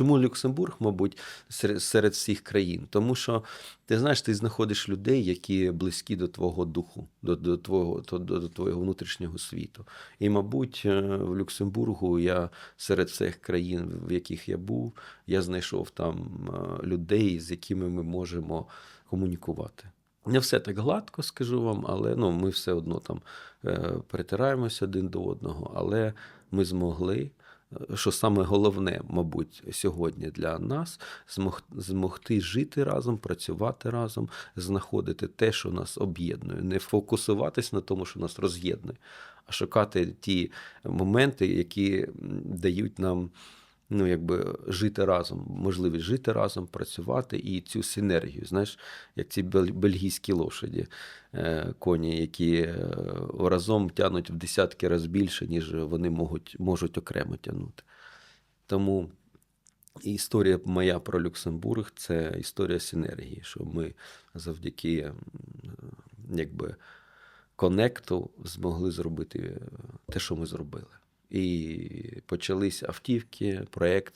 чому Люксембург, мабуть, серед, всіх країн? Тому що ти знаєш, ти знаходиш людей, які близькі до твого духу, до, до, твого, до, до твого внутрішнього світу. І, мабуть, е, в Люксембургу я серед всіх країн, в яких я був, я знайшов там е, людей, з якими ми можемо комунікувати. Не все так гладко, скажу вам, але ну, ми все одно там е, перетираємося один до одного, але ми змогли. Що саме головне, мабуть, сьогодні для нас змог, змогти жити разом, працювати разом, знаходити те, що нас об'єднує, не фокусуватись на тому, що нас роз'єднує, а шукати ті моменти, які дають нам ну, якби жити разом, можливість жити разом, працювати і цю синергію. Знаєш, як ці бельгійські лошаді, е, коні, які е, разом тягнуть в десятки разів більше, ніж вони можуть, можуть окремо тягнути. Тому історія моя про Люксембург це історія синергії, що ми завдяки якби, конекту змогли зробити е, те, що ми зробили. І почались автівки, проект